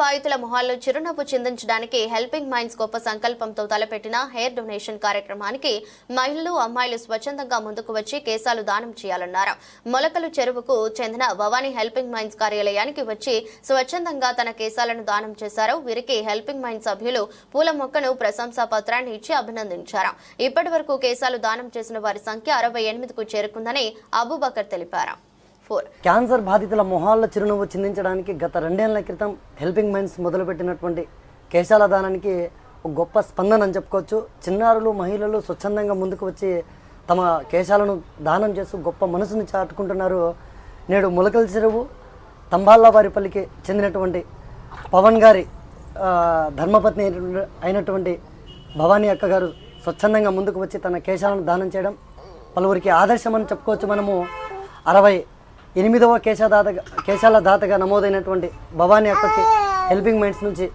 బాధితుల మొహాల్లో చిరునవ్వు చిందించడానికి helping minds గొప్ప సంకల్పంతో తలపెట్టిన హెయిర్ డొనేషన్ కార్యక్రమానికి మహిళలు అమ్మాయిలు స్వచ్ఛందంగా ముందుకు వచ్చి కేశాలు దానం చేయాలన్నారు. మొలకలు చెరువుకు చెందిన భవానీ హెల్పింగ్ మైండ్స్ కార్యాలయానికి వచ్చి స్వచ్ఛందంగా తన కేశాలను దానం చేశారు. వీరికి హెల్పింగ్ మైండ్ సభ్యులు పూల మొక్కను ప్రశంసా పత్రాన్ని ఇచ్చి అభినందించారు. ఇప్పటి వరకు కేశాలు దానం చేసిన వారి సంఖ్య అరవై ఎనిమిదికు చేరుకుందని అబూబకర్ తెలిపారు. ఫోర్. క్యాన్సర్ బాధితుల మొహాల్లో చిరునవ్వు చిందించడానికి గత రెండేళ్ళ క్రితం హెల్పింగ్ మైండ్స్ మొదలుపెట్టినటువంటి కేశాల దానానికి ఒక గొప్ప స్పందన అని చెప్పుకోవచ్చు. చిన్నారులు మహిళలు స్వచ్ఛందంగా ముందుకు వచ్చి తమ కేశాలను దానం చేస్తూ గొప్ప మనసుని చాటుకుంటున్నారు. నేడు ములకల చెరువు తంబాళ్ళవారిపల్లికి చెందినటువంటి పవన్ గారి ధర్మపత్ని అయినటువంటి భవానీ అక్క గారు స్వచ్ఛందంగా ముందుకు వచ్చి తన కేశాలను దానం చేయడం పలువురికి ఆదర్శం అని చెప్పుకోవచ్చు మనము. అరవై ఎనిమిదవ కేశాదాత కేశాల దాతగా నమోదైనటువంటి భవానీ అక్కకి హెల్పింగ్ మైండ్స్ నుంచి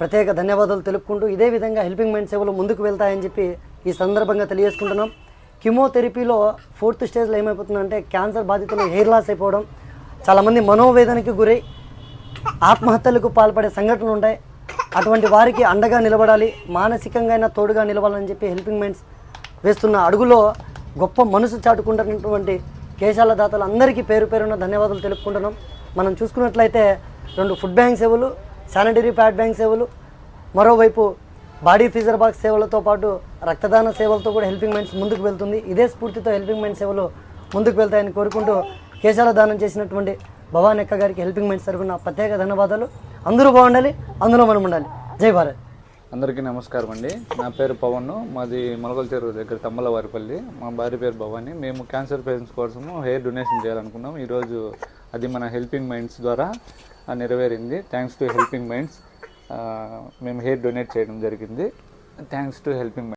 ప్రత్యేక ధన్యవాదాలు తెలుపుకుంటూ ఇదే విధంగా హెల్పింగ్ మైండ్ సేవలు ముందుకు వెళ్తాయని చెప్పి ఈ సందర్భంగా తెలియజేసుకుంటున్నాం. కిమోథెరపీలో ఫోర్త్ స్టేజ్లో ఏమైపోతుందంటే క్యాన్సర్ బాధితులు హెయిర్ లాస్ అయిపోవడం చాలామంది మనోవేదనకి గురై ఆత్మహత్యలకు పాల్పడే సంఘటనలు ఉంటాయి. అటువంటి వారికి అండగా నిలబడాలి మానసికంగా అయినా తోడుగా నిలవాలని చెప్పి హెల్పింగ్ మైండ్స్ వేస్తున్న అడుగులో గొప్ప మనసు చాటుకుంటున్నటువంటి కేశాల దాతలు అందరికీ పేరు పేరున ధన్యవాదాలు తెలుపుకుంటున్నాం. మనం చూసుకున్నట్లయితే రెండు ఫుడ్ బ్యాంక్ సేవలు శానిటరీ ప్యాడ్ బ్యాంక్ సేవలు మరోవైపు బాడీ ఫీజర్ బాక్స్ సేవలతో పాటు రక్తదాన సేవలతో కూడా హెల్పింగ్ మైండ్స్ ముందుకు వెళ్తుంది. ఇదే స్ఫూర్తితో హెల్పింగ్ మైండ్ సేవలు ముందుకు వెళ్తాయని కోరుకుంటూ కేశాల దానం చేసినటువంటి భవాన్ ఎక్క గారికి హెల్పింగ్ మైండ్స్ తరఫున ప్రత్యేక ధన్యవాదాలు. అందరూ బాగుండాలి అందులో మనం ఉండాలి. జై భారత్. అందరికీ నమస్కారం అండి. నా పేరు పవన్ మాది మొలకల చెరువు దగ్గర తమ్మలవారిపల్లి. మా భార్య పేరు భవాని. మేము క్యాన్సర్ పేషెంట్స్ కోసము హెయిర్ డొనేషన్ చేయాలనుకున్నాం. ఈరోజు అది మన హెల్పింగ్ మైండ్స్ ద్వారా నెరవేరింది. Thanks to helping minds. మేము హెయిర్ డొనేట్ చేయడం జరిగింది. Thanks to helping